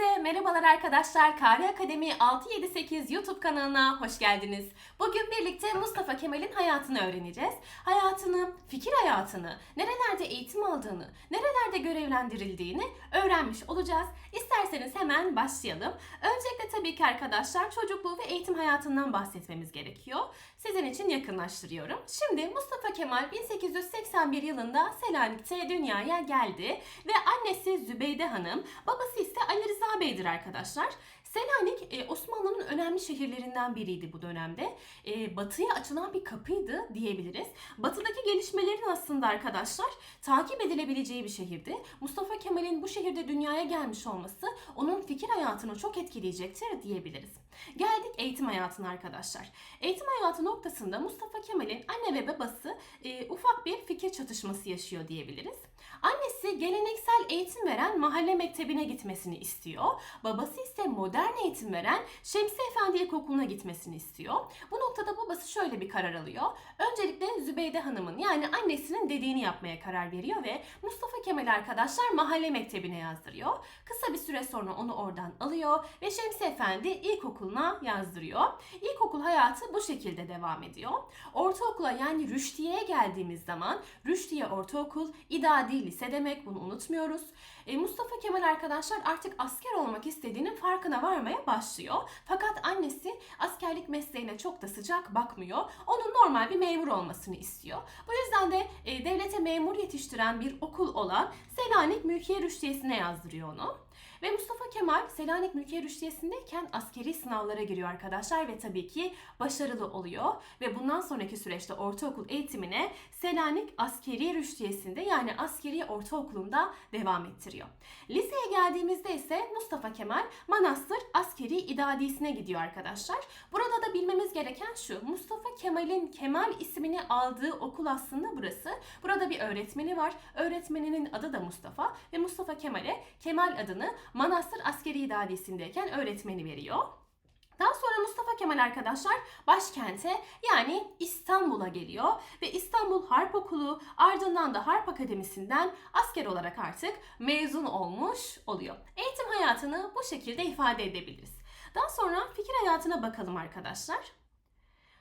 Herkese merhabalar arkadaşlar. Kari Akademi 678 YouTube kanalına hoş geldiniz. Bugün birlikte Mustafa Kemal'in hayatını öğreneceğiz. Hayatını, fikir hayatını, nerelerde eğitim aldığını, nerelerde görevlendirildiğini öğrenmiş olacağız. İsterseniz hemen başlayalım. Öncelikle tabii ki arkadaşlar çocukluğu ve eğitim hayatından bahsetmemiz gerekiyor. Sizin için yakınlaştırıyorum. Şimdi Mustafa Kemal 1881 yılında Selanik'te dünyaya geldi ve annesi Zübeyde Hanım, babası ise Ali Rıza Bey'dir arkadaşlar. Selanik e, Osmanlı'nın önemli şehirlerinden biriydi bu dönemde. E, batıya açılan bir kapıydı diyebiliriz. Batıdaki gelişmelerin aslında arkadaşlar takip edilebileceği bir şehirdi. Mustafa Kemal'in bu şehirde dünyaya gelmiş olması onun fikir hayatını çok etkileyecektir diyebiliriz. Geldik eğitim hayatına arkadaşlar. Eğitim hayatı noktasında Mustafa Kemal'in anne ve babası e, ufak bir fikir çatışması yaşıyor diyebiliriz. Annesi geleneksel eğitim veren mahalle mektebine gitmesini istiyor. Babası ise modern eğitim veren Şemsi Efendi İlkokulu'na gitmesini istiyor. Bu noktada babası şöyle bir karar alıyor. Öncelikle Zübeyde Hanım'ın yani annesinin dediğini yapmaya karar veriyor ve Mustafa Kemal arkadaşlar mahalle mektebine yazdırıyor. Kısa bir süre sonra onu oradan alıyor ve Şemsi Efendi İlkokulu'na yazdırıyor. İlkokul hayatı bu şekilde devam ediyor. Ortaokula yani Rüştiye'ye geldiğimiz zaman Rüştiye Ortaokul, İdadi Lise demek bunu unutmuyoruz. E, Mustafa Kemal arkadaşlar artık asker olmak istediğinin farkına varmaya başlıyor. Fakat annesi askerlik mesleğine çok da sıcak bakmıyor. Onun normal bir memur olmasını istiyor. Bu yüzden de e, devlete memur yetiştiren bir okul olan Selanik Mülkiye Rüştiyesi'ne yazdırıyor onu. Ve Mustafa Kemal Selanik Mülkiye Rüştiyesi'ndeyken askeri sınavlara giriyor arkadaşlar ve tabii ki başarılı oluyor. Ve bundan sonraki süreçte ortaokul eğitimine Selanik Askeri Rüştiyesi'nde yani askeri ortaokulunda devam ettiriyor. Liseye geldiğimizde ise Mustafa Kemal Manastır Askeri İdadisi'ne gidiyor arkadaşlar. Burada da bilmemiz gereken şu. Mustafa Kemal'in Kemal ismini aldığı okul aslında burası. Burada bir öğretmeni var. Öğretmeninin adı da Mustafa ve Mustafa Kemal'e Kemal adını Manastır Askeri İdadisi'ndeyken öğretmeni veriyor. Daha sonra Mustafa Kemal arkadaşlar başkente yani İstanbul'a geliyor ve İstanbul Harp Okulu ardından da Harp Akademisi'nden asker olarak artık mezun olmuş oluyor. Eğitim hayatını bu şekilde ifade edebiliriz. Daha sonra fikir hayatına bakalım arkadaşlar.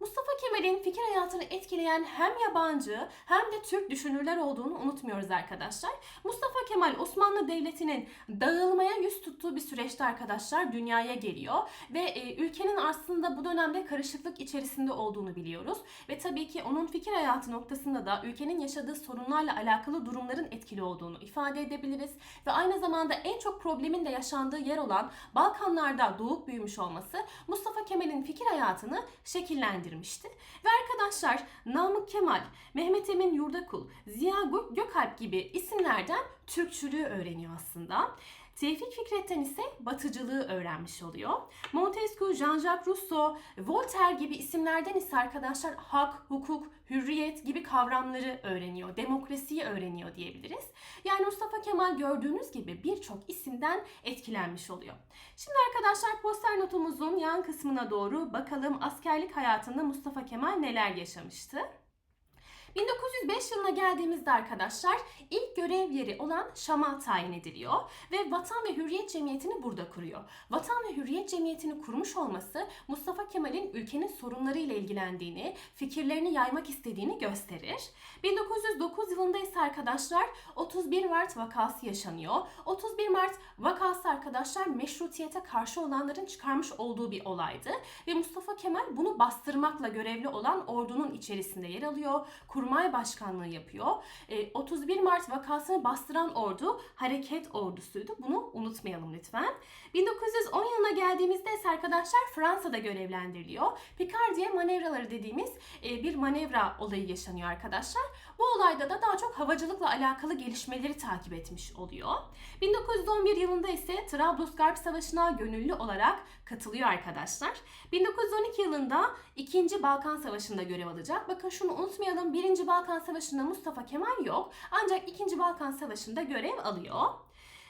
Mustafa Kemal'in fikir hayatını etkileyen hem yabancı hem de Türk düşünürler olduğunu unutmuyoruz arkadaşlar. Mustafa Kemal Osmanlı Devleti'nin dağılmaya yüz tuttuğu bir süreçte arkadaşlar dünyaya geliyor ve e, ülkenin aslında bu dönemde karışıklık içerisinde olduğunu biliyoruz. Ve tabii ki onun fikir hayatı noktasında da ülkenin yaşadığı sorunlarla alakalı durumların etkili olduğunu ifade edebiliriz. Ve aynı zamanda en çok problemin de yaşandığı yer olan Balkanlarda doğup büyümüş olması Mustafa Kemal'in fikir hayatını şekillendirmiştir ve arkadaşlar Namık Kemal, Mehmet Emin Yurdakul, Ziya Gök- Gökalp gibi isimlerden Türkçülüğü öğreniyor aslında. Tevfik Fikret'ten ise batıcılığı öğrenmiş oluyor. Montesquieu, Jean-Jacques Rousseau, Voltaire gibi isimlerden ise arkadaşlar hak, hukuk, hürriyet gibi kavramları öğreniyor. Demokrasiyi öğreniyor diyebiliriz. Yani Mustafa Kemal gördüğünüz gibi birçok isimden etkilenmiş oluyor. Şimdi arkadaşlar poster notumuzun yan kısmına doğru bakalım askerlik hayatında Mustafa Kemal neler yaşamıştı. 1905 yılına geldiğimizde arkadaşlar ilk görev yeri olan Şam'a tayin ediliyor ve Vatan ve Hürriyet Cemiyeti'ni burada kuruyor. Vatan ve Hürriyet Cemiyeti'ni kurmuş olması Mustafa Kemal'in ülkenin sorunlarıyla ilgilendiğini, fikirlerini yaymak istediğini gösterir. 1909 yılında ise arkadaşlar 31 Mart vakası yaşanıyor. 31 Mart vakası arkadaşlar meşrutiyete karşı olanların çıkarmış olduğu bir olaydı ve Mustafa Kemal bunu bastırmakla görevli olan ordunun içerisinde yer alıyor. Kurmay başkanlığı yapıyor. E, 31 Mart vakasını bastıran ordu hareket ordusuydu. Bunu unutmayalım lütfen. 1910 yılına geldiğimizde ise arkadaşlar Fransa'da görevlendiriliyor. Picardiye manevraları dediğimiz e, bir manevra olayı yaşanıyor arkadaşlar. Bu olayda da daha çok havacılıkla alakalı gelişmeleri takip etmiş oluyor. 1911 yılında ise Trablusgarp Savaşı'na gönüllü olarak katılıyor arkadaşlar. 1912 yılında 2. Balkan Savaşı'nda görev alacak. Bakın şunu unutmayalım. 1. Balkan Savaşı'nda Mustafa Kemal yok. Ancak 2. Balkan Savaşı'nda görev alıyor.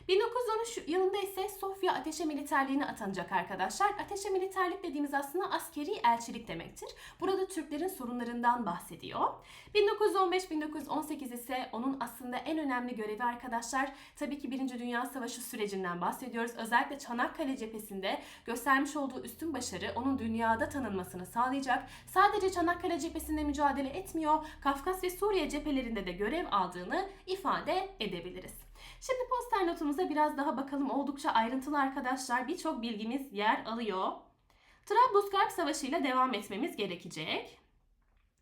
1913 yılında ise Sofya Ateşe Militerliğine atanacak arkadaşlar. Ateşe Militerlik dediğimiz aslında askeri elçilik demektir. Burada Türklerin sorunlarından bahsediyor. 1915-1918 ise onun aslında en önemli görevi arkadaşlar. Tabii ki Birinci Dünya Savaşı sürecinden bahsediyoruz. Özellikle Çanakkale cephesinde göstermiş olduğu üstün başarı onun dünyada tanınmasını sağlayacak. Sadece Çanakkale cephesinde mücadele etmiyor, Kafkas ve Suriye cephelerinde de görev aldığını ifade edebiliriz. Şimdi poster notumuza biraz daha bakalım. Oldukça ayrıntılı arkadaşlar. Birçok bilgimiz yer alıyor. Trablusgarp Savaşı ile devam etmemiz gerekecek.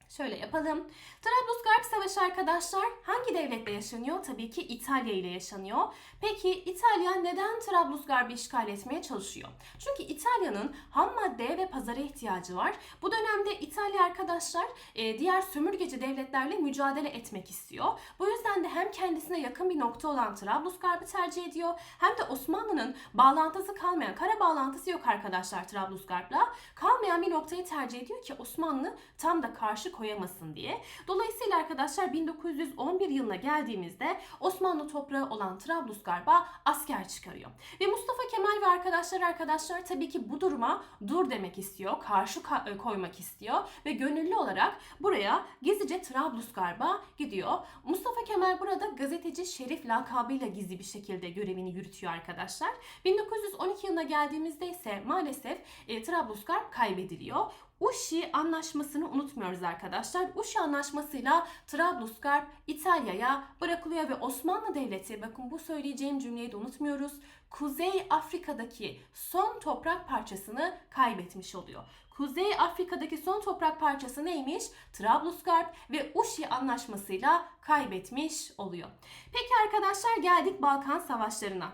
Şöyle yapalım. Trablusgarp Savaşı arkadaşlar hangi devletle yaşanıyor? Tabii ki İtalya ile yaşanıyor. Peki İtalya neden Trablusgarp'ı işgal etmeye çalışıyor? Çünkü İtalya'nın ham maddeye ve pazara ihtiyacı var. Bu dönemde İtalya arkadaşlar e, diğer sömürgeci devletlerle mücadele etmek istiyor. Bu yüzden de hem kendisine yakın bir nokta olan Trablusgarp'ı tercih ediyor hem de Osmanlı'nın bağlantısı kalmayan, kara bağlantısı yok arkadaşlar Trablusgarp'la. Kalmayan bir noktayı tercih ediyor ki Osmanlı tam da karşı koyamasın diye. Dolayısıyla arkadaşlar 1911 yılına geldiğimizde Osmanlı toprağı olan Trablusgarp'a asker çıkarıyor. Ve Mustafa Kemal ve arkadaşlar arkadaşlar tabii ki bu duruma dur demek istiyor, karşı ka- e, koymak istiyor ve gönüllü olarak buraya gizlice Trablusgarp'a gidiyor. Mustafa Kemal burada gazeteci Şerif lakabıyla gizli bir şekilde görevini yürütüyor arkadaşlar. 1912 yılına geldiğimizde ise maalesef e, Trablusgarp kaybediliyor. Uşi anlaşmasını unutmuyoruz arkadaşlar. Uşi anlaşmasıyla Trablusgarp İtalya'ya bırakılıyor ve Osmanlı Devleti bakın bu söyleyeceğim cümleyi de unutmuyoruz. Kuzey Afrika'daki son toprak parçasını kaybetmiş oluyor. Kuzey Afrika'daki son toprak parçası neymiş? Trablusgarp ve Uşi anlaşmasıyla kaybetmiş oluyor. Peki arkadaşlar geldik Balkan Savaşlarına.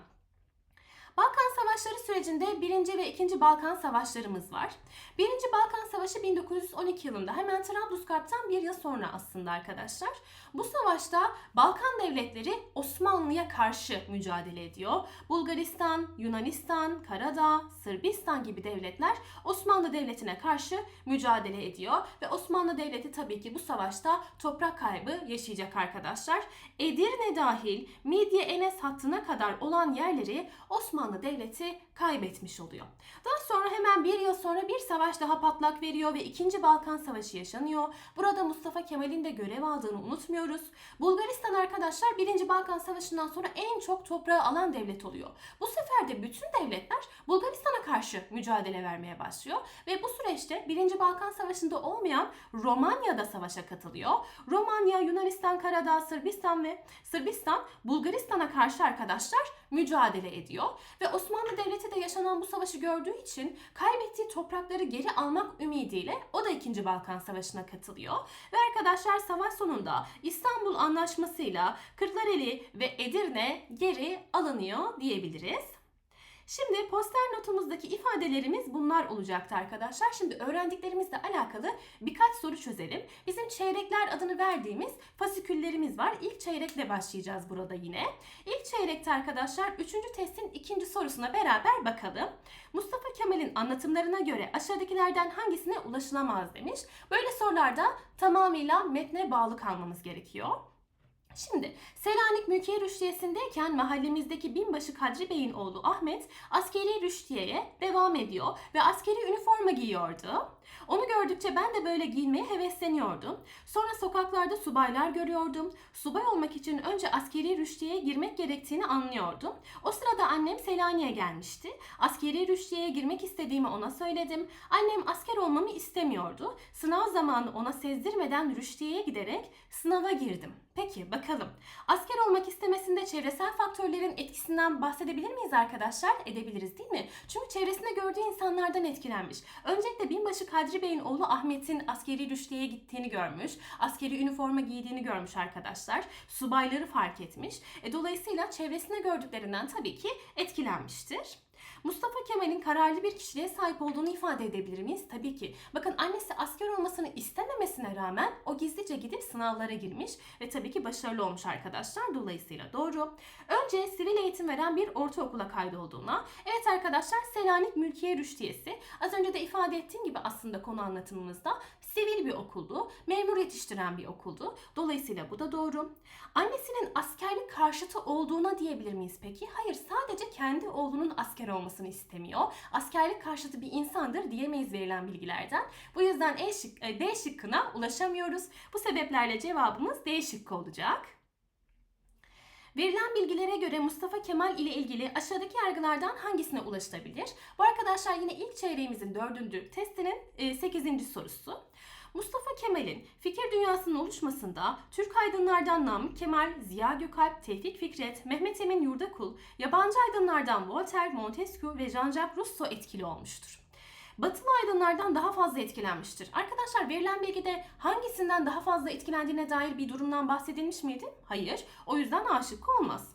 Balkan Savaşları sürecinde 1. ve 2. Balkan Savaşlarımız var. 1. Balkan Savaşı 1912 yılında hemen Trablusgarp'tan bir yıl sonra aslında arkadaşlar. Bu savaşta Balkan devletleri Osmanlı'ya karşı mücadele ediyor. Bulgaristan, Yunanistan, Karadağ, Sırbistan gibi devletler Osmanlı Devleti'ne karşı mücadele ediyor. Ve Osmanlı Devleti tabii ki bu savaşta toprak kaybı yaşayacak arkadaşlar. Edirne dahil Midye Enes hattına kadar olan yerleri Osmanlı Devleti kaybetmiş oluyor. Daha sonra hemen bir yıl sonra bir savaş daha patlak veriyor ve 2. Balkan Savaşı yaşanıyor. Burada Mustafa Kemal'in de görev aldığını unutmuyoruz. Bulgaristan arkadaşlar 1. Balkan Savaşı'ndan sonra en çok toprağı alan devlet oluyor. Bu sefer de bütün devletler Bulgaristan'a karşı mücadele vermeye başlıyor ve bu süreçte 1. Balkan Savaşı'nda olmayan Romanya da savaşa katılıyor. Romanya, Yunanistan, Karadağ, Sırbistan ve Sırbistan Bulgaristan'a karşı arkadaşlar mücadele ediyor ve Osmanlı Devleti de yaşanan bu savaşı gördüğü için kaybettiği toprakları geri almak ümidiyle o da 2. Balkan Savaşı'na katılıyor. Ve arkadaşlar savaş sonunda İstanbul Anlaşması'yla Kırklareli ve Edirne geri alınıyor diyebiliriz. Şimdi poster notumuzdaki ifadelerimiz bunlar olacaktı arkadaşlar. Şimdi öğrendiklerimizle alakalı birkaç soru çözelim. Bizim çeyrekler adını verdiğimiz fasiküllerimiz var. İlk çeyrekle başlayacağız burada yine. İlk çeyrekte arkadaşlar 3. testin ikinci sorusuna beraber bakalım. Mustafa Kemal'in anlatımlarına göre aşağıdakilerden hangisine ulaşılamaz demiş. Böyle sorularda tamamıyla metne bağlı kalmamız gerekiyor. Şimdi Selanik Mülkiye Rüştiyesi'ndeyken mahallemizdeki binbaşı Kadri Bey'in oğlu Ahmet askeri rüştiyeye devam ediyor ve askeri üniforma giyiyordu. Onu gördükçe ben de böyle giyinmeye hevesleniyordum. Sonra sokaklarda subaylar görüyordum. Subay olmak için önce askeri rüştiyeye girmek gerektiğini anlıyordum. O sırada annem Selanik'e gelmişti. Askeri rüştiyeye girmek istediğimi ona söyledim. Annem asker olmamı istemiyordu. Sınav zamanı ona sezdirmeden rüştiyeye giderek sınava girdim. Peki bakalım. Asker olmak istemesinde çevresel faktörlerin etkisinden bahsedebilir miyiz arkadaşlar? Edebiliriz değil mi? Çünkü çevresinde gördüğü insanlardan etkilenmiş. Öncelikle binbaşı Kadri Bey'in oğlu Ahmet'in askeri rüştiyeye gittiğini görmüş. Askeri üniforma giydiğini görmüş arkadaşlar. Subayları fark etmiş. E, dolayısıyla çevresinde gördüklerinden tabii ki etkilenmiştir. Mustafa Kemal'in kararlı bir kişiliğe sahip olduğunu ifade edebilir miyiz? Tabii ki. Bakın annesi asker olmasını istememesine rağmen o gizlice gidip sınavlara girmiş ve tabii ki başarılı olmuş arkadaşlar. Dolayısıyla doğru. Önce sivil eğitim veren bir ortaokula kaydolduğuna. Evet arkadaşlar Selanik Mülkiye Rüştiyesi. Az önce de ifade ettiğim gibi aslında konu anlatımımızda Sivil bir okuldu. Memur yetiştiren bir okuldu. Dolayısıyla bu da doğru. Annesinin askerlik karşıtı olduğuna diyebilir miyiz peki? Hayır sadece kendi oğlunun asker olmasını istemiyor. Askerlik karşıtı bir insandır diyemeyiz verilen bilgilerden. Bu yüzden E şık, e, D şıkkına ulaşamıyoruz. Bu sebeplerle cevabımız D şıkkı olacak. Verilen bilgilere göre Mustafa Kemal ile ilgili aşağıdaki yargılardan hangisine ulaşılabilir? Bu arkadaşlar yine ilk çeyreğimizin dördüncü testinin 8. sorusu. Mustafa Kemal'in fikir dünyasının oluşmasında Türk aydınlardan Namık Kemal, Ziya Gökalp, Tevfik Fikret, Mehmet Emin Yurdakul, yabancı aydınlardan Voltaire, Montesquieu ve Jean-Jacques Rousseau etkili olmuştur. Batılı aydınlardan daha fazla etkilenmiştir. Arkadaşlar verilen bilgide hangisinden daha fazla etkilendiğine dair bir durumdan bahsedilmiş miydi? Hayır. O yüzden aşık olmaz.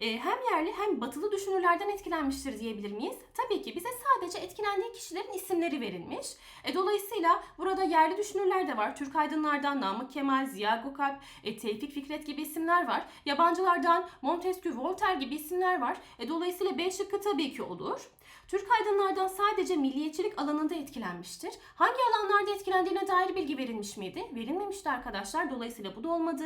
Ee, hem yerli hem batılı düşünürlerden etkilenmiştir diyebilir miyiz? Tabii ki bize sadece etkilendiği kişilerin isimleri verilmiş. E, dolayısıyla burada yerli düşünürler de var. Türk aydınlardan Namık Kemal, Ziya Gökalp, e, Tevfik Fikret gibi isimler var. Yabancılardan Montesquieu, Voltaire gibi isimler var. E, dolayısıyla B şıkkı tabii ki olur. Türk aydınlardan sadece milliyetçilik alanında etkilenmiştir. Hangi alanlarda etkilendiğine dair bilgi verilmiş miydi? Verilmemişti arkadaşlar. Dolayısıyla bu da olmadı.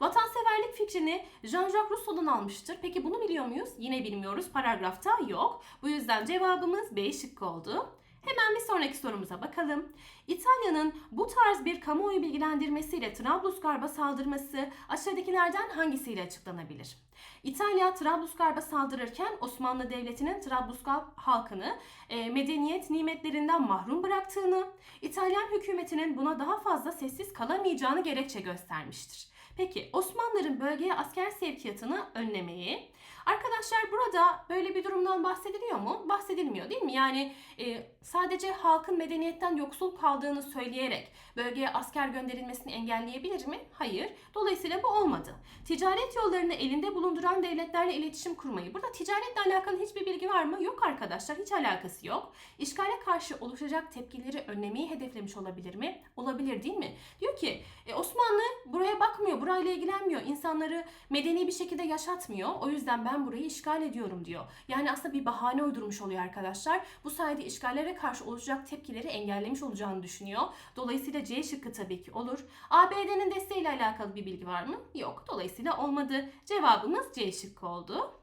Vatanseverlik fikrini Jean-Jacques Rousseau'dan almıştır. Peki bunu biliyor muyuz? Yine bilmiyoruz. Paragrafta yok. Bu yüzden cevabımız B şıkkı oldu. Hemen bir sonraki sorumuza bakalım. İtalya'nın bu tarz bir kamuoyu bilgilendirmesiyle Trablusgarp'a saldırması aşağıdakilerden hangisiyle açıklanabilir? İtalya Trablusgarp'a saldırırken Osmanlı Devleti'nin Trablusgarp halkını e, medeniyet nimetlerinden mahrum bıraktığını, İtalyan hükümetinin buna daha fazla sessiz kalamayacağını gerekçe göstermiştir. Peki Osmanlıların bölgeye asker sevkiyatını önlemeyi. Arkadaşlar burada böyle bir durumdan bahsediliyor mu? Bahsedilmiyor değil mi? Yani e, sadece halkın medeniyetten yoksul kaldığını söyleyerek bölgeye asker gönderilmesini engelleyebilir mi? Hayır. Dolayısıyla bu olmadı. Ticaret yollarını elinde bulunduran devletlerle iletişim kurmayı. Burada ticaretle alakalı hiçbir bilgi var mı? Yok arkadaşlar. Hiç alakası yok. İşgale karşı oluşacak tepkileri önlemeyi hedeflemiş olabilir mi? Olabilir değil mi? Diyor ki e, Osmanlı buraya bakmıyor, burayla ilgilenmiyor. İnsanları medeni bir şekilde yaşatmıyor. O yüzden ben burayı işgal ediyorum diyor. Yani aslında bir bahane uydurmuş oluyor arkadaşlar. Bu sayede işgallere karşı oluşacak tepkileri engellemiş olacağını düşünüyor. Dolayısıyla C şıkkı tabii ki olur. ABD'nin desteğiyle alakalı bir bilgi var mı? Yok. Dolayısıyla olmadı. Cevabımız C şıkkı oldu.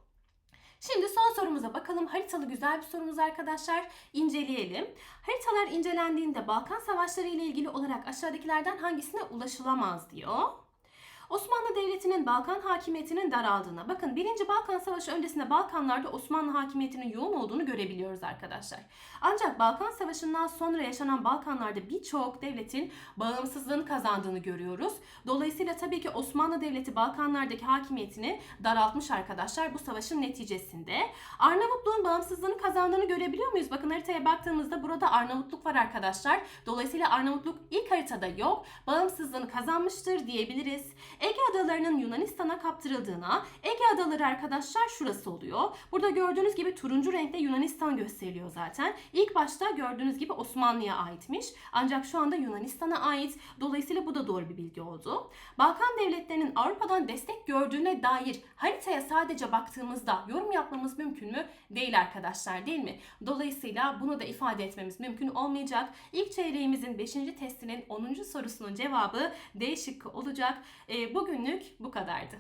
Şimdi son sorumuza bakalım. Haritalı güzel bir sorumuz arkadaşlar. İnceleyelim. Haritalar incelendiğinde Balkan Savaşları ile ilgili olarak aşağıdakilerden hangisine ulaşılamaz diyor. Osmanlı Devleti'nin Balkan hakimiyetinin daraldığına. Bakın 1. Balkan Savaşı öncesinde Balkanlarda Osmanlı hakimiyetinin yoğun olduğunu görebiliyoruz arkadaşlar. Ancak Balkan Savaşı'ndan sonra yaşanan Balkanlarda birçok devletin bağımsızlığını kazandığını görüyoruz. Dolayısıyla tabii ki Osmanlı Devleti Balkanlardaki hakimiyetini daraltmış arkadaşlar bu savaşın neticesinde. Arnavutluğun bağımsızlığını kazandığını görebiliyor muyuz? Bakın haritaya baktığımızda burada Arnavutluk var arkadaşlar. Dolayısıyla Arnavutluk ilk haritada yok. Bağımsızlığını kazanmıştır diyebiliriz. Ege Adaları'nın Yunanistan'a kaptırıldığına, Ege Adaları arkadaşlar şurası oluyor. Burada gördüğünüz gibi turuncu renkte Yunanistan gösteriliyor zaten. İlk başta gördüğünüz gibi Osmanlı'ya aitmiş. Ancak şu anda Yunanistan'a ait. Dolayısıyla bu da doğru bir bilgi oldu. Balkan devletlerinin Avrupa'dan destek gördüğüne dair haritaya sadece baktığımızda yorum yapmamız mümkün mü? Değil arkadaşlar değil mi? Dolayısıyla bunu da ifade etmemiz mümkün olmayacak. İlk çeyreğimizin 5. testinin 10. sorusunun cevabı D şıkkı olacak. E, bugünlük bu kadardı.